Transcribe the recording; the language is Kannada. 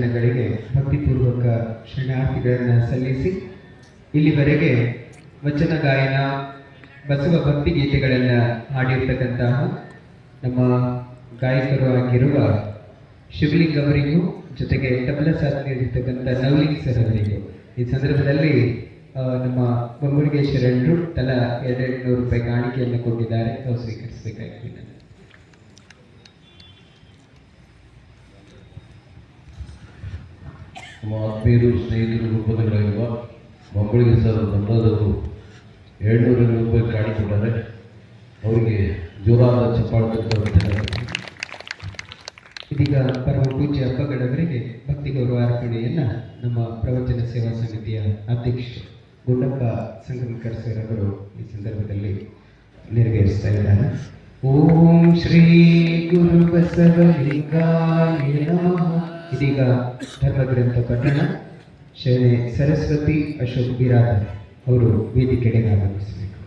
ಜನಗಳಿಗೆ ಭಕ್ತಿಪೂರ್ವಕ ಶರಣಾರ್ಥಿಗಳನ್ನು ಸಲ್ಲಿಸಿ, ಇಲ್ಲಿವರೆಗೆ ವಚನ ಗಾಯನ, ಬಸವ ಭಕ್ತಿ ಗೀತೆಗಳನ್ನು ಹಾಡಿರ್ತಕ್ಕಂತಹ ನಮ್ಮ ಗಾಯಕರು ಆಗಿರುವ ಶಿವಲಿಂಗ್ ಅವರಿಗೂ ಜೊತೆಗೆ ತಬಲ ಸಾಥ್ ನೀಡಿರ್ತಕ್ಕಂಥ ನವಲಿಂಗ್ ಸರ್ ಅವರಿಗೂ. ಈ ಸಂದರ್ಭದಲ್ಲಿ ನಮ್ಮ ಬೊಮ್ಮುಡಿಗೆ ಶರಣರು ತಲಾ ಎರಡೆರಡು ನೂರು ರೂಪಾಯಿ ಕಾಣಿಕೆಯನ್ನು ಕೊಟ್ಟಿದ್ದಾರೆ. ತಾವು ನಮ್ಮ ಆತ್ಮೀಯರು, ಸ್ನೇಹಿತರು ರೂಪದಲ್ಲಿರುವ ಮಂಗಳಿಗೆ ಸರ್ ಬಂದವರು ಎರಡುನೂರ ರೂಪಾಯಿ ಕಾಣಿಕೊಂಡರೆ ಅವರಿಗೆ ಜೋರಾದ ಚಪ್ಪಾಳೆ. ಇದೀಗ ಪರಮ ಪೂಜ್ಯ ಹಬ್ಬಗಳವರಿಗೆ ಭಕ್ತಿ ಗೌರವ ಅರ್ಪಣೆಯನ್ನ ನಮ್ಮ ಪ್ರವಚನ ಸೇವಾ ಸಮಿತಿಯ ಅಧ್ಯಕ್ಷ ಗುಂಡಪ್ಪ ಸಂಗಮಕರ್ ಸರ್ ಅವರು ಈ ಸಂದರ್ಭದಲ್ಲಿ ನೆರವೇರಿಸ್ತಾ ಇದ್ದಾರೆ ಓಂ ಶ್ರೀ ಗುರು ಬಸವಲಿಂಗಾಯ ನಮಃ ಇದೀಗ ಧರ್ಮಗ್ರಂಥ ಪಠಣ. ಶ್ರೀ ಸರಸ್ವತಿ ಅಶೋಕ್ ಬಿರಾದರ್ ಅವರು ವೇದಿಕೆಗೆ ಆಗಮಿಸಬೇಕು.